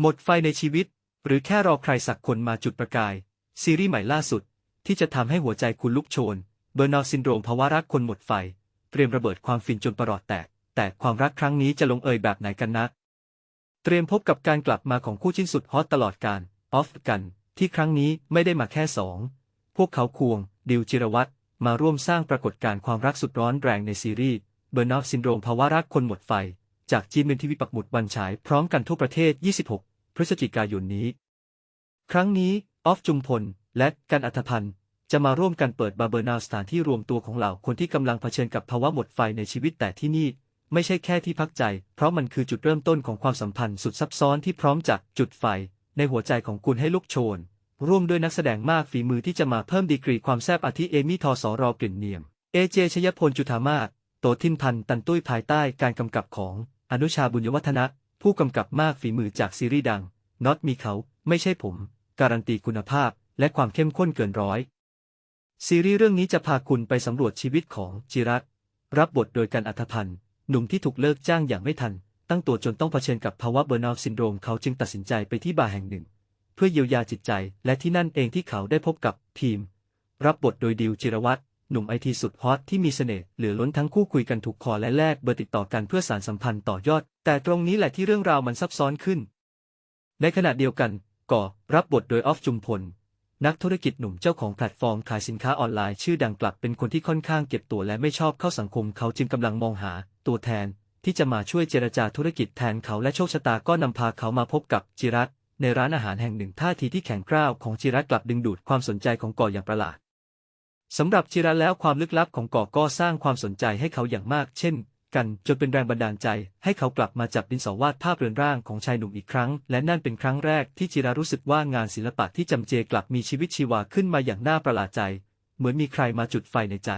หมดไฟในชีวิต หรือแค่รอใครสักคนมาจุดประกาย ซีรีส์ใหม่ล่าสุด ที่จะทำให้หัวใจคุณลุกโชน เบอร์นาวซินโดรมภาวะรักคนหมดไฟ เตรียมระเบิดความฟินจนประหลอดแตก แต่ความรักครั้งนี้จะลงเอยแบบไหนกันนะเตรียมพบกับการกลับมาของคู่จิ้นสุดฮอตตลอดการออฟกัน ที่ครั้งนี้ไม่ได้มาแค่สองพวกเขาควง ดิวจิรวัตรมาร่วมสร้างปรากฏการณ์ความรักสุดร้อนแรงในซีรีส์เบอร์นาวซินโดรมภาวะรักคนหมดไฟ จากจีนเป็นทีวีปักหมุดวันฉายพร้อมกันทั่วประเทศ 26 พฤศจิกายนนี้ ครั้งนี้ ออฟจุมพล และกันอัธพันธ์จะมาร่วมกันเปิดบาเบอร์นาสถานที่รวมตัวของเหล่าคนที่กำลังเผชิญกับภาวะหมดไฟในชีวิตแต่ที่นี่ ไม่ใช่แค่ที่พักใจ เพราะมันคือจุดเริ่มต้นของความสัมพันธ์สุดซับซ้อนที่พร้อมจะจุดไฟ ในหัวใจของคุณให้ลุกโชน ร่วมด้วยนักแสดงมากฝีมือที่จะมาเพิ่มดีกรีความแซ่บอาทิเอมี่ทอสอรอกลิ่นเนียม เอเจชยพลจุธามาศโตทินพันธ์ตันตุ้ยภายใต้การกำกับของ อนุชาบุญยวัฒนะ ผู้กำกับมากฝีมือจากซีรีส์ดังน็อตมีเขาไม่ใช่ผม การันตีคุณภาพและความเข้มข้นเกินร้อย ซีรีส์เรื่องนี้จะพาคุณไปสำรวจชีวิตของจิรัตรับบทโดยกันอัธพันธ์หนุ่มที่ถูกเลิกจ้างอย่างไม่ทัน ตั้งตัวจนต้องเผชิญกับภาวะเบอร์นาวซินโดรมเขาจึงตัดสินใจไปที่บาร์แห่งหนึ่ง เพื่อเยียวยาจิตใจ และที่นั่นเองที่เขาได้พบกับทีม รับบทโดยดิวจิรวัตร หนุ่มไอทีสุดฮอตที่มีเสน่ห์เหลือล้นทั้งคู่คุยกันถูกคอและแลกเบอร์ติดต่อกันเพื่อสารสัมพันธ์ต่อยอด แต่ตรงนี้แหละที่เรื่องราวมันซับซ้อนขึ้น ในขณะเดียวกันก่อรับบทโดยออฟจุมพล นักธุรกิจหนุ่มเจ้าของแพลตฟอร์มขายสินค้าออนไลน์ชื่อดังกลับเป็นคนที่ค่อนข้างเก็บตัวและไม่ชอบเข้าสังคมเขาจึงกำลังมองหา ตัวแทน ที่จะมาช่วยเจรจาธุรกิจแทนเขาและโชคชะตาก็นำพาเขามาพบกับจิรัตในร้านอาหารแห่งหนึ่งท่าทีที่แข็งกร้าวของจิรัตกลับดึงดูดความสนใจของก่ออย่างประหลาด สำหรับจิรัตน์แล้วความลึกลับของเก่อก็สร้างความสนใจให้เขาอย่างมาก เช่น กันจนเป็นแรงบันดาลใจ ให้เขากลับมาจับดินสอวาดภาพเรือนร่างของชายหนุ่มอีกครั้ง และนั่นเป็นครั้งแรกที่จิรารู้สึกว่างานศิลปะที่จำเจกลับมีชีวิตชีวาขึ้นมาอย่างน่าประหลาดใจ เหมือนมีใครมาจุดไฟในใจ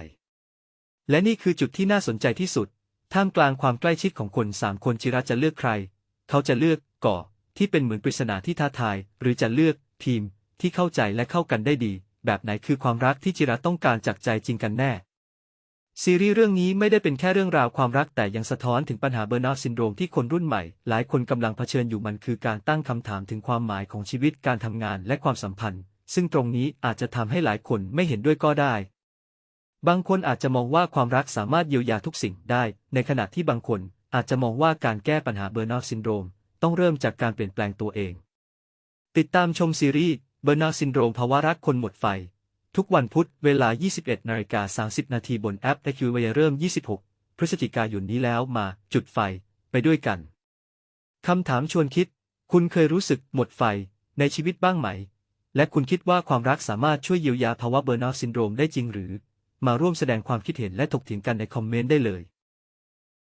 และนี่คือจุดที่น่าสนใจที่สุด ท่ามกลางความใกล้ชิดของคนสามคนจิระจะเลือกใคร เขาจะเลือกก่อที่เป็นเหมือนปริศนาที่ท้าทาย หรือจะเลือกทีมที่เข้าใจและเข้ากันได้ดี แบบไหนคือความรักที่จิระต้องการจากใจจริงกันแน่ ซีรีส์เรื่องนี้ไม่ได้เป็นแค่เรื่องราวความรักแต่ยังสะท้อนถึงปัญหาเบอร์นาวซินโดรมที่คนรุ่นใหม่ หลายคนกำลังเผชิญอยู่มันคือการตั้งคำถามถึงความหมายของชีวิตการทำงานและความสัมพันธ์ ซึ่งตรงนี้อาจจะทำให้หลายคนไม่เห็นด้วยก็ได้ บางคนอาจจะมองว่าความรักสามารถเยียวยาทุกสิ่งได้ ในขณะที่บางคนอาจจะมองว่าการแก้ปัญหาเบอร์นาวซินโดรม ต้องเริ่มจากการเปลี่ยนแปลงตัวเอง ติดตามชมซีรีส์ เบอร์นาซินโดรมภาวะรักคนหมดไฟ ทุกวันพุธเวลา 21นาฬิกา30 นาทีบนแอปและคิวเวเริ่ม 26 พฤศจิกายนนี้แล้วมาจุดไฟไปด้วยกัน คำถามชวนคิด คุณเคยรู้สึกหมดไฟในชีวิตบ้างไหม และคุณคิดว่าความรักสามารถช่วยเยียวยาภาวะเบอร์นาซินโดรมได้จริงหรือ มาร่วมแสดงความคิดเห็นและถกเถียงกันในคอมเมนต์ได้เลย